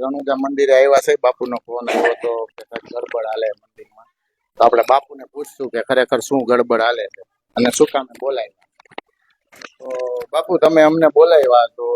રણુજા મંદિરે આવ્યા છે બાપુનો ફોન આવ્યો તો કે ગડબડ હાલે મંદિરમાં. તો આપણે બાપુને પૂછશું કે ખરેખર શું ગડબડ હાલે છે અને શું કામે બોલાવ્યા તો બાપુ તમે અમને બોલાવ્યા તો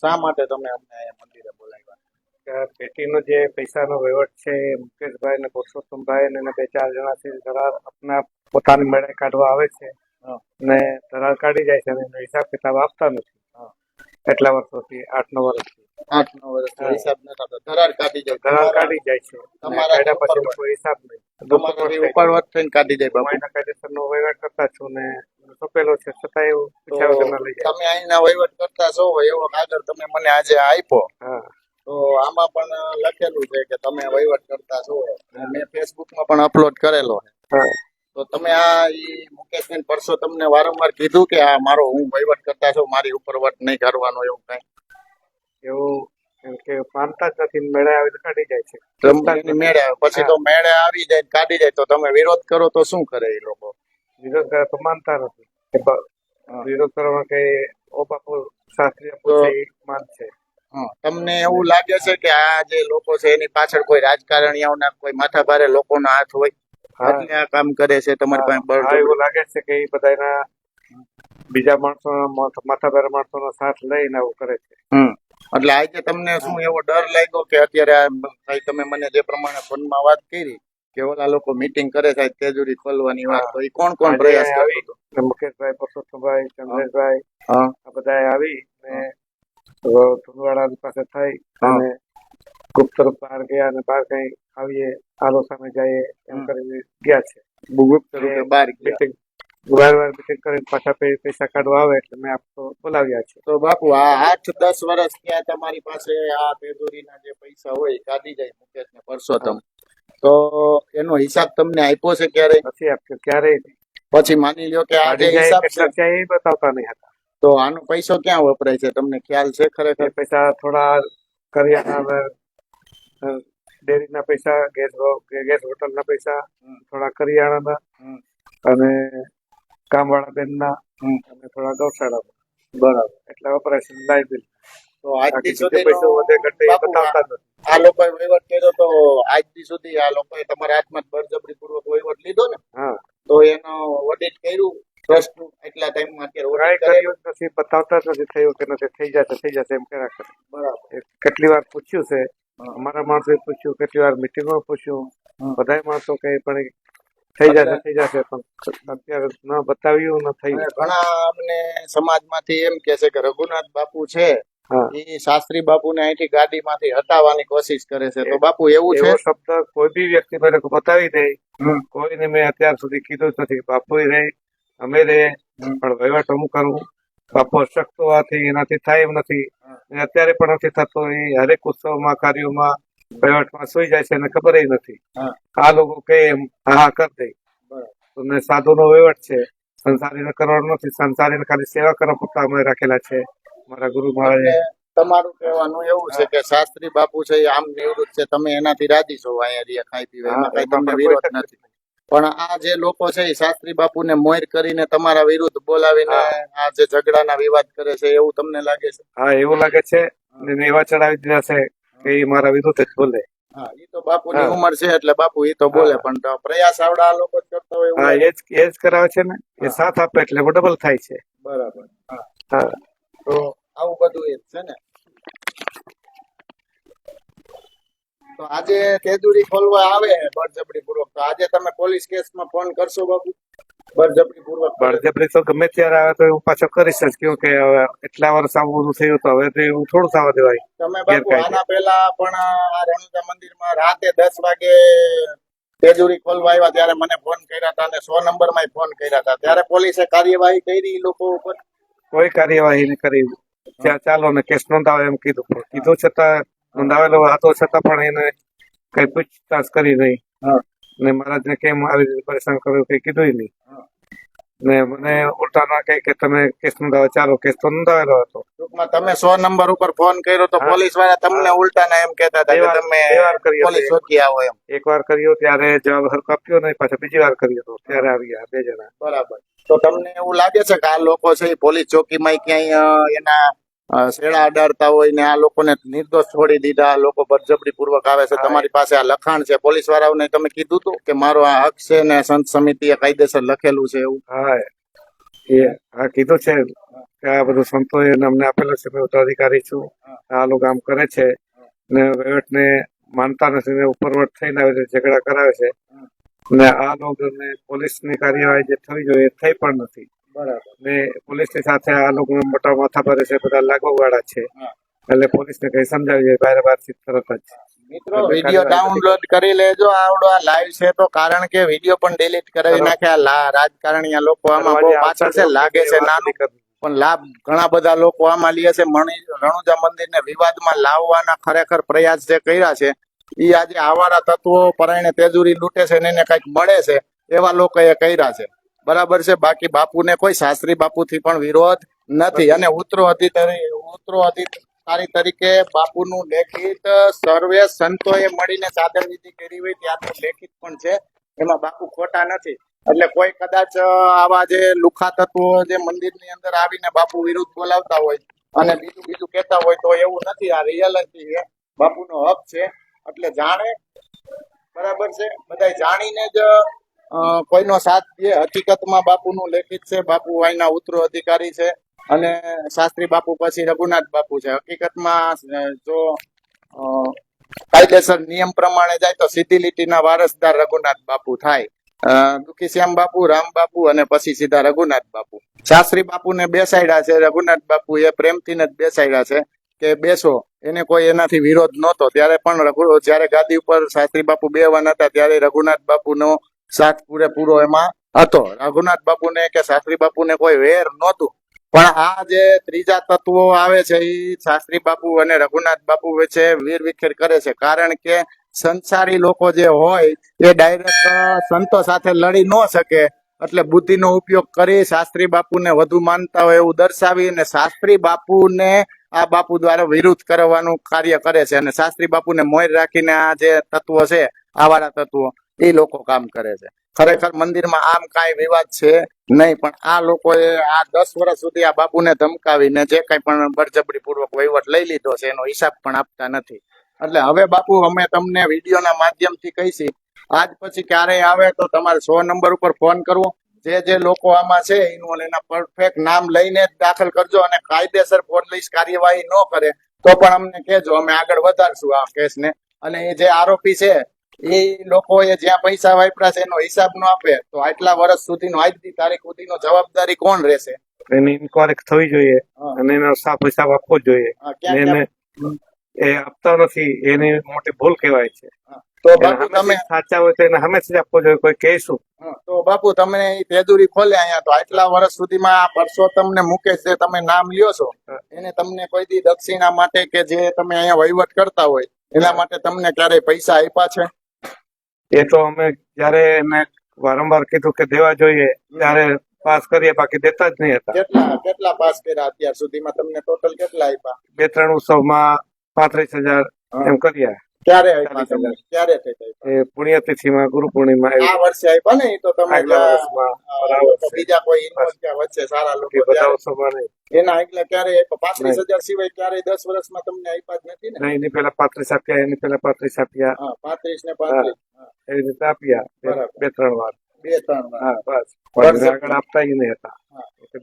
શા માટે તમે અમને મંદિરે બોલાવ્યા? કે પેટીનો જે પૈસાનો વહીવટ છે મુકેશભાઈ ને પુરુષોત્તમભાઈ ને એના બે ચાર જણા છે ધરાર આપના પોતાની મેળે કાઢવા આવે છે. ને ધરાર કાઢી જાય છે અને એનો હિસાબ કિતાબ આપતા નથી. એટલા વર્ષોથી આઠ નવ વર્ષથી. આઠ નવ વર્ષનો હિસાબ ન થતો. ધરાર કાઢી જાય. ધરાર કાઢી જાય છે. તમારા પછી કોઈ હિસાબ નહીં. થઈને કાઢી જાય બાપુ. કાયદેસરનો વહીવટ કરતા છો ને સોંપેલો છે છતાં એવું પૂછ્યા વગરના લઈ જાય. તમે અહીંના વહીવટ કરતા છો એવો કાગળ તમે મને આજે આપ્યો. તો આમાં પણ લખેલું છે કે તમે વહીવટ કરતા છો. મેં ફેસબુકમાં પણ અપલોડ કરેલો છે. તો તમે આ ઈ મુકેશબેન પરસો તમને વારંવાર કીધું કે આ મારો હું વહીવટ કરતા છું મારી ઉપર વટ નહીં કરવાનો એવું કઈ? એવું કે માનતા જ નથી. મેળે આવી કાઢી જાય છે. રમતા. મેળે પછી તો મેળે આવી જાય કાઢી જાય. તો તમે વિરોધ કરો તો શું કરે એ લોકો? વિરોધ કરે તો માનતા નથી. કે. વિરોધ કરવા ઓ બાપુ શાસ્ત્રીય આપુ તો- માન છે. તમને એવું લાગે છે કે આ જે લોકો છે એની પાછળ કોઈ રાજકારણીઓના કોઈ માથા ભારે લોકોનો હાથ હોય. એટલે આ કામ કરે છે તમારી પાસે બળ એવું લાગે છે કે એ બધાના બીજા માણસો માથા ભારે માણસોનો સાથ લઈને આવું કરે છે. એટલે આજે તમને શું એવો ડર લાગ્યો કે અત્યારે તમે મને જે પ્રમાણે ફોનમાં વાત કરી કે ઓલા લોકો મીટિંગ કરે છે તેજુરી ખોલવાની વાત તો એ કોણ કોણ પ્રયાસ આવી મુકેશભાઈ પરસોત્તમભાઈ ચંદ્રેશભાઈ આ બધા આવી ને ધુંધવાડા પાસે થઈ અને ગુપ્ત રૂપ બહાર ગયા અને બહાર કઈ આવીએ આલો સામે જઈએ એમ. કરીને ગયા છે. ગુપ્ત રૂપે બહાર મીટિંગ વાર વાર મીટિંગ કરીને પાછા પૈસા કાઢવા આવે એટલે મેં આપતો બોલાવ્યા છે. તો બાપુ આ આઠ દસ વર્ષ ત્યાં તમારી પાસે આ તેજુરીના જે પૈસા હોય કાઢી જાય મુકેશ ને પરસોત્તમ તો એનો હિસાબ તમને આપ્યો છે ક્યારે નથી આપ્યો ક્યારેય પછી માની લ્યો કે આ જે હિસાબ એ બતાવતા નહીં હતા. તો આનો પૈસો ક્યાં વપરાય છે? તમને ખ્યાલ છે ખરેખર? પૈસા થોડા કરિયાણા અ, ડેરીના પૈસા ગેસ ગેસ હોટલના પૈસા થોડા કરિયાણાના અને કામવાળા બેનના. અને થોડા ગૌશાળાના બરાબર. એટલે ઓપરેશન લાઈ બિલ તો આજ સુધી પૈસો વધે ઘટે બતાવતા નથી. આ લોકો વહીવટ કર્યો તો આજથી સુધી આ લોકોએ તમારા હાથમાં બળજબરી પૂર્વક વહીવટ લીધો ને? હા. તો એનો ઓડિટ કર્યું ટ્રસ્ટ એટલા ટાઈમમાં અત્યારે કર્યું નથી બતાવતા જ નથી થયું કે નથી થઈ જશે થઈ જશે એમ કર્યા કરે. બરાબર. કેટલી વાર પૂછ્યું છે. અમારા માણસોએ પૂછ્યું કેટલી વાર મિટિંગમાં પૂછ્યું? બધા માણસો કઈ પણ થઈ જશે થઈ જશે પણ અત્યારે ન બતાવ્યું ન થયું. ઘણા અમને સમાજમાંથી એમ કે છે કે રઘુનાથ બાપુ છે એ શાસ્ત્રી બાપુને અહીંથી ગાડીમાંથી હટાવવાની કોશિશ કરે છે. તો બાપુ એવું છે? શબ્દ કોઈ બી વ્યક્તિ મને બતાવી દે. કોઈને મેં અત્યાર સુધી કીધું જ નથી. બાપુ રે અમે રહે પણ વહીવટ હું કરું બાપુ અશક્ત હોવાથી એનાથી થાય એમ નથી. અત્યારે પણ નથી થતો. એ હરેક ઉત્સવમાં કાર્યોમાં વહીવટમાં સુઈ જાય છે એને ખબર નથી. આ લોકો કે એમ હા કરી દે. તમને સાધુનો વહીવટ છે સંસારીને કરવાનો નથી સંસારીને ખાલી સેવા કરવા પૂરતા અમે રાખેલા છે. મારા ગુરુ મહારાજે. તમારું કહેવાનું એવું છે કે શાસ્ત્રી બાપુ છે આમ નિવૃત્ત છે તમે એનાથી રાજી છો અહીંયા ખાઈ પીવે. એમાં કઈ તમને વિરોધ નથી. પણ આ જે લોકો છે એ શાસ્ત્રી બાપુને મોર કરીને તમારા વિરુદ્ધ બોલાવીને આ જે ઝઘડાના વિવાદ કરે છે એવું તમને લાગે છે? હા એવું લાગે છે. એવા ચડાવી દીધા છે. એ મારા વિરુદ્ધ જ બોલે. હા એ તો બાપુની. ઉંમર છે એટલે બાપુ એ તો બોલે પણ પ્રયાસ આવડા લોકો જ કરતા હોય હા એ જ એ જ કરાવે છે ને એ સાથ આપે એટલે ડબલ થાય છે. બરાબર હા. હા. તો આવું બધું એ જ છે ને. તો આજે તેજુરી ખોલવા આવે બળજબરી પૂર્વક તો આજે તમે પોલીસ કેસમાં ફોન કરશો બાપુ? બળજબરી તો ગમે ત્યારે આવે તો હું પાછો કરીશ જ કેવું કે હવે એટલા વર્ષ આવું બધું થયું તો હવે તો એવું થોડું થવા દેવાય. તમે બાપુ આના પહેલા પણ આ રણુજા મંદિરમાં રાતે દસ વાગે તેજુરી ખોલવા આવ્યા ત્યારે મને ફોન કર્યા હતા અને સો નંબરમાં ફોન કર્યા હતા. ત્યારે પોલીસે કાર્યવાહી કરી લોકો ઉપર? કોઈ કાર્યવાહી નહીં કરી. ત્યાં ચાલો ને કેસ નોંધાવે એમ કીધું. પણ કીધું છતાં નોંધાવેલો હતો છતાં પણ એને કઈ પૂછતાછ કરી નહીં. હા. ને મહારાજને કેમ આવી રીતે પરેશાન કર્યું કઈ કીધું નહીં. ને મને ઉલટા ના કહે કે તમે કેસ નોંધાવે ચાલો કેસ તો નોંધાવેલો હતો. ટૂંકમાં તમે સો નંબર ઉપર ફોન કર્યો તો પોલીસવાળા તમને ઉલટાના એમ કહેતા હતા કે તમે પોલીસ છે. આવો એમ. એક વાર કર્યો ત્યારે જવાબ હરખો આપ્યો નહીં પાછા બીજી વાર કર્યો હતો ત્યારે આવ્યા બે જણા. બરાબર. તો તમને એવું લાગે છે કે આ લોકો છે પોલીસ ચોકીમાં ક્યાંય એના શેડા અડાડતા હોય ને આ લોકોને નિર્દોષ છોડી દીધા લોકો બળજબરી પૂર્વક આવે છે. તમારી પાસે આ લખાણ છે. પોલીસ વાળાઓને તમે કીધું હતું કે મારો આ હક છે ને સંત સમિતિએ કાયદેસર લખેલું છે એવું? હા એ આ કીધું છે કે આ બધું સંતોએ અમને આપેલું છે. મેં અધિકારી છું. આ લોકો આમ કરે છે. ને વહીવટને માનતા નથી ને ઉપરવટ થઈને આવે છે ઝઘડા કરાવે છે. ને આ લોકોને પોલીસની કાર્યવાહી જે થવી જોઈએ એ થઈ પણ નથી. બરાબર. ને પોલીસની સાથે આ લોકો મોટા માથા ભરે છે બધા લાગુ વાળા છે. એટલે પોલીસને કઈ સમજાવી બાર બારથી તરત જ. મિત્રો વીડિયો ડાઉનલોડ કરી લેજો. આવડો આ લાઈવ છે તો કારણ કે વીડિયો પણ ડિલીટ કરાવી નાખ્યા. રાજકારણીયા લોકો આમાં બહુ પાછળ છે લાગે છે નાનું. પણ લાભ ઘણા બધા લોકો આમાં લે છે. રણુજા રણુજા મંદિરને વિવાદમાં લાવવાના ખરેખર પ્રયાસ જે કર્યા છે એ આજે આવારા તત્વો પરાયણે તેજુરી લૂંટે છે ને એને કંઈક મળે છે એવા લોકોએ કર્યા છે. બરાબર છે. બાકી બાપુને કોઈ શાસ્ત્રી બાપુથી પણ વિરોધ નથી. અને ઉતરો અધિકારી ઉતરો અધિકારી તરીકે બાપુનું લેખિત સર્વે સંતોએ મળીને સાધન વિધિ કરી હોય ત્યારનું લેખિત પણ છે. એમાં બાપુ ખોટા નથી. એટલે કોઈ કદાચ આવા જે લુખા તત્વો જે મંદિરની અંદર આવીને બાપુ વિરુદ્ધ બોલાવતા હોય અને બીજું બીજું કહેતા હોય તો એવું નથી. આ રિયાલિટી છે. બાપુનો હક છે. એટલે જાણે, બરાબર છે. બધા જાણીને જ કોઈનો સાથ દે. હકીકતમાં બાપુનું લેખિત છે. બાપુ અહીંના ઉતરો અધિકારી છે અને શાસ્ત્રી બાપુ પછી રઘુનાથ બાપુ છે. હકીકતમાં જો કાયદેસર નિયમ પ્રમાણે જાય તો સીધી લીટીના વારસદાર રઘુનાથ બાપુ થાય. અ, દુખી શ્યામ બાપુ રામ બાપુ અને પછી સીધા રઘુનાથ બાપુ. શાસ્ત્રી બાપુને બેસાડ્યા છે. રઘુનાથ બાપુ એ પ્રેમથી જ બેસાડ્યા છે કે બેસો. એને કોઈ એનાથી વિરોધ નહોતો. ત્યારે પણ રઘુ જ્યારે ગાદી ઉપર શાસ્ત્રી બાપુ બેવાન હતા ત્યારે રઘુનાથ બાપુનો સાથ પૂરેપૂરો એમાં હતો. રઘુનાથ બાપુને કે શાસ્ત્રી બાપુને કોઈ વેર નહોતું. પણ આ જે ત્રીજા તત્વો આવે છે એ શાસ્ત્રી બાપુ અને રઘુનાથ બાપુ વચ્ચે વીર વિખેર કરે છે. કારણ કે સંસારી લોકો જે હોય, એ ડાયરેક્ટ સંતો સાથે લડી ન શકે. એટલે બુદ્ધિનો ઉપયોગ કરી શાસ્ત્રી બાપુને વધુ માનતા હોય એવું દર્શાવી અને શાસ્ત્રી બાપુને આ બાપુ દ્વારા વિરુદ્ધ કરવાનું કાર્ય કરે છે. અને શાસ્ત્રી બાપુને મોર રાખીને આ જે તત્વો છે, આવાળા તત્વો એ લોકો કામ કરે છે. ખરેખર મંદિરમાં આમ કાંઈ વિવાદ છે નહીં, પણ આ લોકોએ આ દસ વર્ષ સુધી આ બાપુને ધમકાવીને જે કંઈ પણ બળજબરી પૂર્વક વહીવટ લઈ લીધો છે, એનો હિસાબ પણ આપતા નથી. એટલે હવે બાપુ, અમે તમને વિડીયોના માધ્યમથી કહીશી, આજ પછી ક્યારેય આવે તો તમારે સો નંબર ઉપર ફોન કરવો. જે જે લોકો આમાં છે, એનું એના પરફેક્ટ નામ લઈને જ દાખલ કરજો અને કાયદેસર પોલીસ કાર્યવાહી ન કરે તો પણ અમને કહેજો, અમે આગળ વધારશું આ કેસને. અને એ જે આરોપી છે એ લોકોએ જ્યાં પૈસા વાપરા છે એનો હિસાબ ન આપે. તો આટલા વર્ષ સુધીનો આજની તારીખ સુધીનો જવાબદારી કોણ રહેશે? એની ઇન્કવાયરી થવી જોઈએ અને એનો સાફ હિસાબ આપવો જોઈએ. એને એ આપતા નથી એની મોટી ભૂલ કહેવાય છે. તો બાપુ તમે સાચા હોય તો એને હંમેશા આપવો જોઈએ કોઈ કહેશું. તો બાપુ તમે તેદુરી ખોલે અહીંયા તો આટલા વર્ષ સુધીમાં આ પરસો તમને મૂકે જે તમે નામ લ્યો છો એને તમને કોઈ દી દક્ષિણા માટે કે જે તમે અહીંયા વહીવટ કરતા હોય એના માટે તમને ક્યારેય પૈસા આપ્યા છે? એ તો અમે જયારે એને વારંવાર કીધું કે દેવા જોઈએ ત્યારે પાસ કરીએ બાકી દેતા જ નહીં હતા. કેટલા કેટલા પાસ કર્યા અત્યાર સુધીમાં? તમને ટોટલ કેટલા આપ્યા? બે ત્રણ ઉત્સવમાં પાંત્રીસ હજાર એમ કર્યા. ક્યારે આપ્યા ચાલીસ ક્યારે એ પુણ્યતિથિમાં ગુરુ પૂર્ણિમા આ વર્ષે આપ્યા ને? તો તમે. બીજા કોઈ વચ્ચે સારા લોકો બધા એના એટલે ક્યારે પાંત્રીસ હજાર સિવાય ક્યારે દસ વર્ષમાં તમને આપ્યા જ નથી ને? એની પેલા પાંત્રીસ આપ્યા એની પેલા પાંત્રીસ આપ્યા. હા પાંત્રીસ ને પાંત્રીસ. એવી રીતે આપ્યા. બે- ત્રણ વાર. બે ત્રણ વાર. હા બસ. આગળ આપતા નહીં હતા.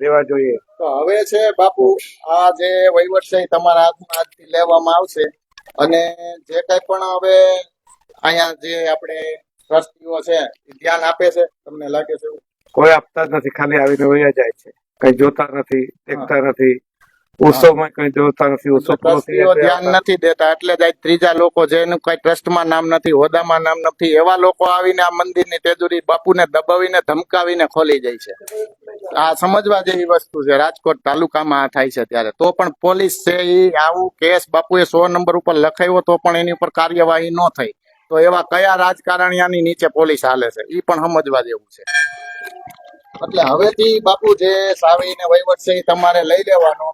દેવા જોઈએ. તો હવે છે બાપુ આ જે વહીવટ છે તમારા હાથમાં આજથી લેવામાં આવશે. અને જે કઈ પણ હવે અહીંયા જે આપણે ટ્રસ્ટીઓ છે એ ધ્યાન આપે છે તમને લાગે છે કોઈ આપતા જ નથી ખાલી આવીને વયા જાય છે. કઈ જોતા નથી દેખતા નથી. ઉત્સવમાં કઈ જોતા નથી ઉત્સવ ધ્યાન નથી દેતા એટલે જ ત્રીજા લોકો જેનું કઈ ટ્રસ્ટમાં નામ નથી હોદામાં નામ નથી એવા લોકો આવીને આ મંદિરની તેજુરી બાપુને દબાવીને ધમકાવીને ખોલી જાય છે. આ સમજવા જેવી વસ્તુ છે રાજકોટ તાલુકામાં આ થાય છે ત્યારે. તો પણ પોલીસ છે એ આવું કેસ બાપુએ સો નંબર ઉપર લખાયો તો પણ એની ઉપર કાર્યવાહી ન થઈ. તો એવા કયા રાજકારણિયાની નીચે પોલીસ હાલે છે એ પણ સમજવા જેવું છે. એટલે હવેથી બાપુ જે સાવીને વહીવટ છે એ તમારે લઈ લેવાનો.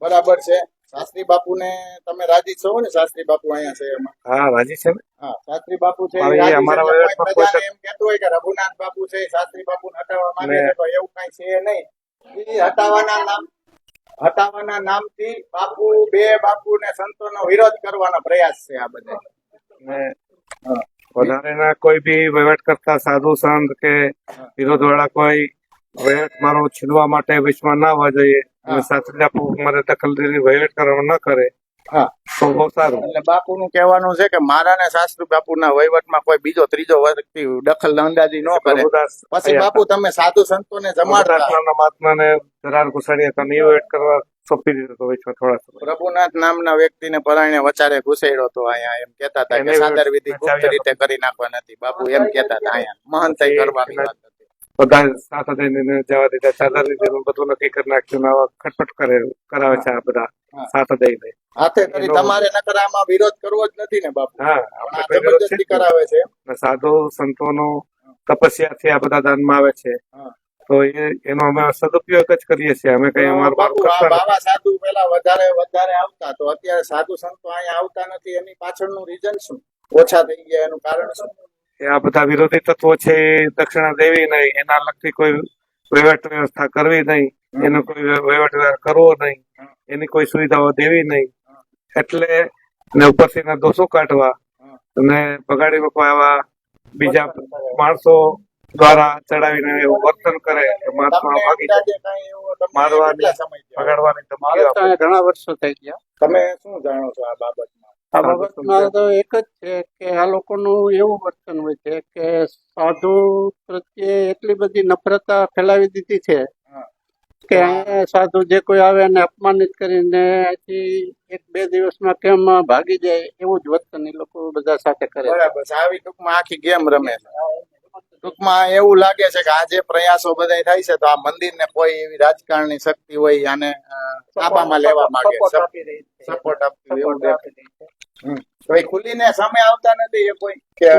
બરાબર છે. શાસ્ત્રી બાપુને તમે રાજી છો ને? શાસ્ત્રી બાપુ અહીંયા છે એમાં. હા રાજી છે હા શાસ્ત્રી બાપુ છે અમારા એમ કેતો હોય કે રઘુનાથ બાપુ છે શાસ્ત્રી બાપુ હટાવવા માંગે છે તો એવું કઈ છે નહીં. એ હટાવવાના નામ હટાવવાના નામથી બાપુ બે બાપુ ને સંતો નો વિરોધ કરવાનો પ્રયાસ છે આ બધા ને વધારેના કોઈ બી વહીવટ કરતા સાધુ સંત કે વિરોધ વાળા કોઈ વહીવટ મારો છીનવા માટે વિશ્વમાં ના હોવા જોઈએ. અને. સાચી આપો મારે દખલ લઈને વહીવટ કરવામાં ન કરે. હા. એટલે બાપુનું કહેવાનું છે કે મારા ને શાસ્ત્રી બાપુના વહીવટમાં કોઈ બીજો ત્રીજો વ્યક્તિ દખલ અંદાજી ન કરે. પછી બાપુ તમે સાધુ સંતોને જમાડતા. મહાત્માને ધરાર ઘુસાડીએ તમે વહીવટ કરવા સોંપી દીધો હતો વચમાં થોડા સમય. પ્રભુનાથ નામના વ્યક્તિને પરાયણે વચારે ઘુસેડ્યો તો અહીંયા એમ કેતા હતા કે સાદર વિધિ ગુપ્ત રીતે કરી નાખવા નથી. બાપુ એમ કેતા હતા અહીંયા મહંત કરવાની વાત હતી. બધા સાથે જવા દીધા ચાદર લીધેલું બધું નક્કી કરી નાખ્યું ખટપટ કરે કરાવે છે આ બધા. સાથે દઈને હાથે કરી તમારે નકર આમાં વિરોધ કરવો જ નથી ને બાપુ. હા જબરજસ્તી કરાવે છે. સાધુ સંતોનો તપસ્યાથી આ બધા દાનમાં આવે છે. તો એ એનો અમે સદુપયોગ જ કરીએ છીએ. અમે કઈ અમારું. બાવા સાધુ પેલા વધારે વધારે આવતા. તો અત્યારે સાધુ સંતો અહીંયા આવતા નથી. એની પાછળનું રીઝન શું? ઓછા થઈ ગયા એનું કારણ શું? આ બધા વિરોધી તત્વો છે દક્ષિણા દેવી ને એના લગતી કોઈ વહીવટ વ્યવસ્થા કરવી નહીં એનો કોઈ વહીવટ વ્યવહાર કરવો નહીં એની કોઈ સુવિધાઓ દેવી નહીં. એટલે ને ઉપરથી એના દોષો કાઢવા અને બગાડી મૂકવા એવા બીજા માણસો દ્વારા ચડાવીને એવું વર્તન કરે કે મહાત્મા ભાગી મારવાની? બગાડવાની ઘણા વર્ષો થઈ ગયા. તમે શું જાણો છો આ બાબતમાં? આ બાબતમાં તો એક જ છે કે આ લોકોનું એવું વર્તન હોય છે કે સાધુ પ્રત્યે એટલી બધી નફરતા ફેલાવી દીધી છે કે સાધુ જે કોઈ આવે એને અપમાનિત કરીને એક બે દિવસમાં કેમ ભાગી જાય એવું જ વર્તન એ લોકો બધા સાથે કરે બરાબર આવી ટૂંકમાં આખી ગેમ રમે છે. ટૂંકમાં એવું લાગે છે કે આ જે પ્રયાસો બધા થાય છે તો આ મંદિરને કોઈ એવી રાજકારણની શક્તિ હોય આને અ, તાબામાં લેવા માંગે સપોર્ટ. આપતી એવું એ ખુલીને સામે આવતા નથી એ કોઈ કે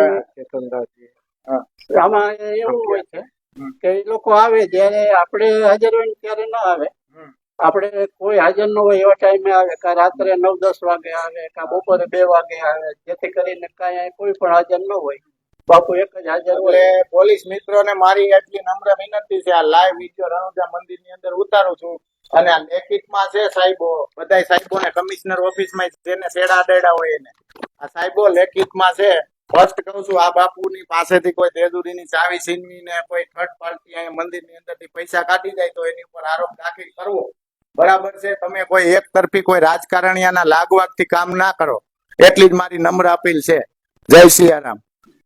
આમાં એવું હોય છે કે એ લોકો આવે જ્યારે આપણે હાજર હોય ત્યારે ના આવે. આપણે કોઈ હાજર ન હોય એવા ટાઈમે આવે કે રાત્રે નવ દસ વાગે આવે કે બપોરે બે વાગે આવે. જેથી કરીને કાંઈ કોઈ પણ હાજર ન હોય. બાપુ એક જ હાજર હોય. પોલીસ મિત્રોને મારી એટલી નમ્ર વિનંતી છે, આ લાઈવ વીડિયો રણુજા મંદિરની અંદર ઉતારું છું. અને આ લેખિતમાં છે સાહેબો બધા સાહેબો ને કમિશનર ઓફિસમાં જેને સેડા દેડા હોય એને. આ સાહેબો લેખિતમાં છે ફર્સ્ટ કહું છું, આ બાપુની પાસેથી કોઈ તેજુરીની ચાવી છીનવીને કોઈ થર્ડ પાર્ટી અહીંયા મંદિરની અંદરથી પૈસા કાઢી જાય તો એની ઉપર આરોપ દાખલ કરવો. બરાબર છે, તમે કોઈ એક તરફી કોઈ રાજકારણીયાના લાગવાકથી કામ ના કરો. એટલી જ મારી નમ્ર અપીલ છે. જય સિયારામ